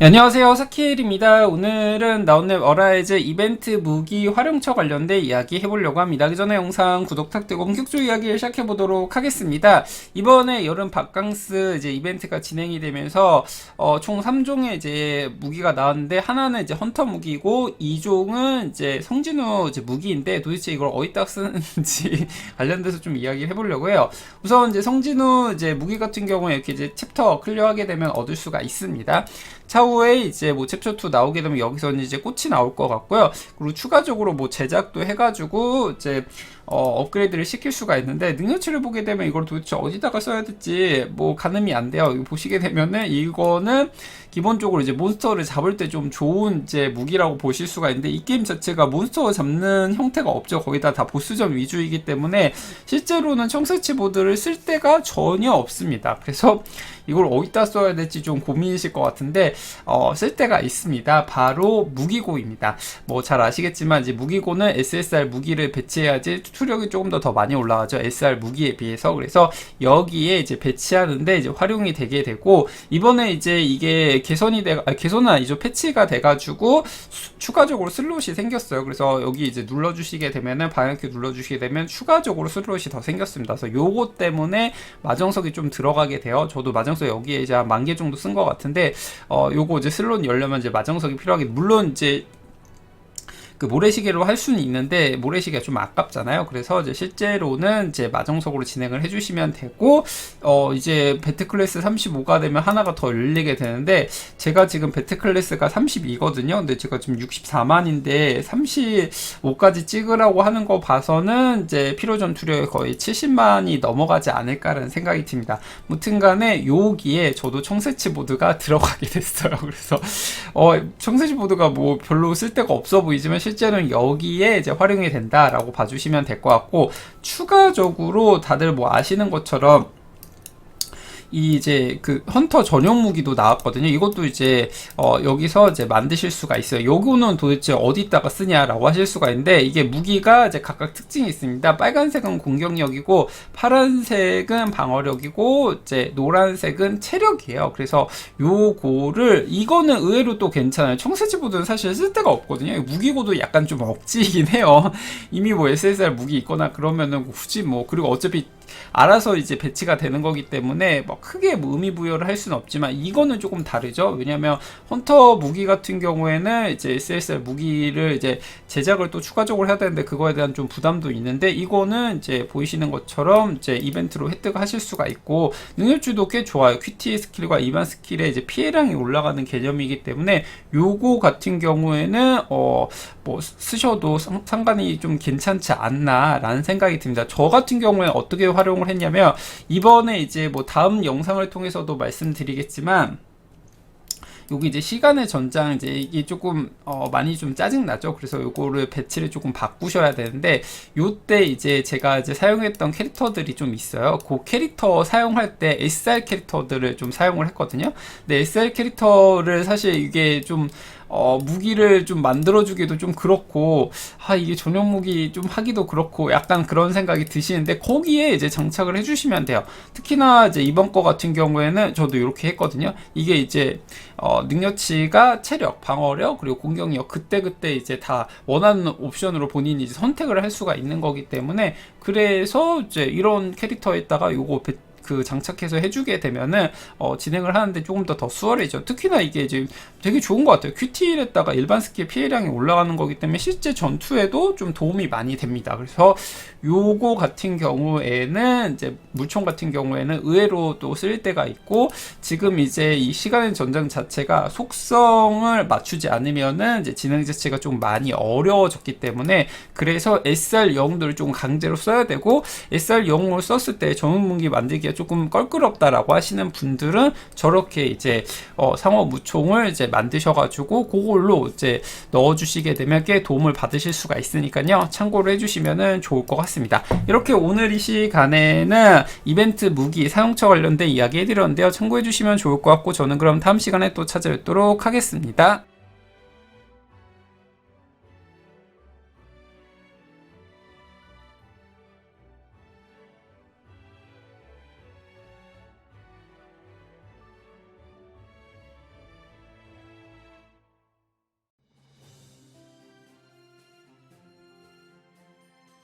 네, 안녕하세요. 사키엘입니다. 오늘은 나온랩 어라이즈 이벤트 무기 활용처 관련된 이야기 해보려고 합니다. 그 전에 영상 구독 부탁드리고 본격적으로 이야기를 시작해보도록 하겠습니다. 이번에 여름 바캉스 이제 이벤트가 진행이 되면서 어, 총 3종의 이제 무기가 나왔는데 하나는 이제 헌터 무기고 2종은 이제 성진우 이제 무기인데 도대체 이걸 어디다 쓰는지 관련돼서 좀 이야기를 해보려고 해요. 우선 이제 성진우 이제 무기 같은 경우에 이렇게 이제 챕터 클리어하게 되면 얻을 수가 있습니다. 차후 에 이제 뭐 챕터 2 나오게 되면 여기서는 이제 꽃이 나올 것 같고요. 그리고 추가적으로 뭐 제작도 해가지고 이제 어, 업그레이드를 시킬 수가 있는데 능력치를 보게 되면 이걸 도대체 어디다가 써야 될지 뭐 가늠이 안 돼요. 보시게 되면은 이거는 기본적으로 이제 몬스터를 잡을 때 좀 좋은 이제 무기라고 보실 수가 있는데 이 게임 자체가 몬스터 잡는 형태가 없죠. 거기다 다 보스전 위주이기 때문에 실제로는 청새치 보드를 쓸 때가 전혀 없습니다. 그래서 이걸 어디다 써야 될지 좀 고민이실 것 같은데 어, 쓸 때가 있습니다. 바로 무기고입니다. 뭐 잘 아시겠지만 이제 무기고는 SSR 무기를 배치해야지 투력이 조금 더 더 많이 올라가죠. SR 무기에 비해서 그래서 여기에 이제 배치하는데 이제 활용이 되게 되고 이번에 이제 이게 개선이 돼 아, 개선은 아니죠. 패치가 돼 가지고 수, 추가적으로 슬롯이 생겼어요. 그래서 여기 이제 눌러 주시게 되면은 방향키 눌러 주시게 되면 추가적으로 슬롯이 더 생겼습니다. 그래서 요거 때문에 마정석이 좀 들어가게 돼요. 저도 마정석 여기에 이제 한 만 개 정도 쓴 것 같은데 어 요거 이제 슬롯 열려면 이제 마정석이 필요하게 물론 이제 그 모래시계로 할 수는 있는데 모래시계가 좀 아깝잖아요. 그래서 이제 실제로는 이제 마정석으로 진행을 해주시면 되고 어 이제 배트 클래스 35가 되면 하나가 더 열리게 되는데 제가 지금 배트 클래스가 32거든요. 근데 제가 지금 64만인데 35까지 찍으라고 하는 거 봐서는 이제 피로 전투력이 거의 70만이 넘어가지 않을까라는 생각이 듭니다. 무튼간에 여기에 저도 청새치 보드가 들어가게 됐어요. 그래서 어 청새치 보드가 뭐 별로 쓸 데가 없어 보이지만 실제로는 여기에 이제 활용이 된다라고 봐주시면 될 것 같고 추가적으로 다들 뭐 아시는 것처럼 이 이제 그 헌터 전용 무기도 나왔거든요. 이것도 이제 어 여기서 이제 만드실 수가 있어요. 요거는 도대체 어디다가 쓰냐라고 하실 수가 있는데 이게 무기가 이제 각각 특징이 있습니다. 빨간색은 공격력이고 파란색은 방어력이고 이제 노란색은 체력이에요. 그래서 요거를 이거는 의외로 또 괜찮아요. 청새치보드는 사실 쓸 데가 없거든요. 무기고도 약간 좀 억지이긴 해요. 이미 뭐 SSR 무기 있거나 그러면은 굳이 뭐 그리고 어차피 알아서 이제 배치가 되는 거기 때문에 뭐 크게 뭐 의미 부여를 할 수는 없지만 이거는 조금 다르죠. 왜냐하면 헌터 무기 같은 경우에는 이제 SSR 무기를 이제 제작을 또 추가적으로 해야 되는데 그거에 대한 좀 부담도 있는데 이거는 이제 보이시는 것처럼 이제 이벤트로 획득하실 수가 있고 능력치도 꽤 좋아요. QT 스킬과 일반 스킬에 이제 피해량이 올라가는 개념이기 때문에 요거 같은 경우에는 어 뭐 쓰셔도 상관이 좀 괜찮지 않나라는 생각이 듭니다. 저 같은 경우에 어떻게 활용을 했냐면 이번에 이제 뭐 다음 영상을 통해서도 말씀드리겠지만 여기 이제 시간의 전장 이제 이게 조금 어 많이 좀 짜증 나죠. 그래서 요거를 배치를 조금 바꾸셔야 되는데 요때 이제 제가 이제 사용했던 캐릭터들이 좀 있어요. 그 캐릭터 사용할 때 SR 캐릭터들을 좀 사용을 했거든요. 근데 SR 캐릭터를 사실 이게 좀 어, 무기를 좀 만들어주기도 좀 그렇고, 아, 이게 전용 무기 좀 하기도 그렇고, 약간 그런 생각이 드시는데, 거기에 이제 장착을 해주시면 돼요. 특히나 이제 이번 거 같은 경우에는 저도 이렇게 했거든요. 이게 이제, 어, 능력치가 체력, 방어력, 그리고 공격력, 그때 그때 이제 다 원하는 옵션으로 본인이 선택을 할 수가 있는 거기 때문에, 그래서 이제 이런 캐릭터에다가 요거 그 장착해서 해주게 되면은 어, 진행을 하는데 조금 더 더 수월해져. 특히나 이게 이제 되게 좋은 것 같아요. QTL에다가 일반 스킬 피해량이 올라가는 거기 때문에 실제 전투에도 좀 도움이 많이 됩니다. 그래서 요거 같은 경우에는 이제 물총 같은 경우에는 의외로 또 쓸 때가 있고 지금 이제 이 시간의 전장 자체가 속성을 맞추지 않으면은 이제 진행 자체가 좀 많이 어려워졌기 때문에 그래서 SR 영웅들을 좀 강제로 써야 되고 SR 영웅을 썼을 때 전문 무기 만들기가 조금 껄끄럽다라고 하시는 분들은 저렇게 이제 어, 상어 무총을 이제 만드셔가지고 그걸로 이제 넣어주시게 되면 꽤 도움을 받으실 수가 있으니까요 참고로 해주시면 좋을 것 같습니다. 이렇게 오늘 이 시간에는 이벤트 무기 사용처 관련된 이야기 해드렸는데요 참고해주시면 좋을 것 같고 저는 그럼 다음 시간에 또 찾아뵙도록 하겠습니다.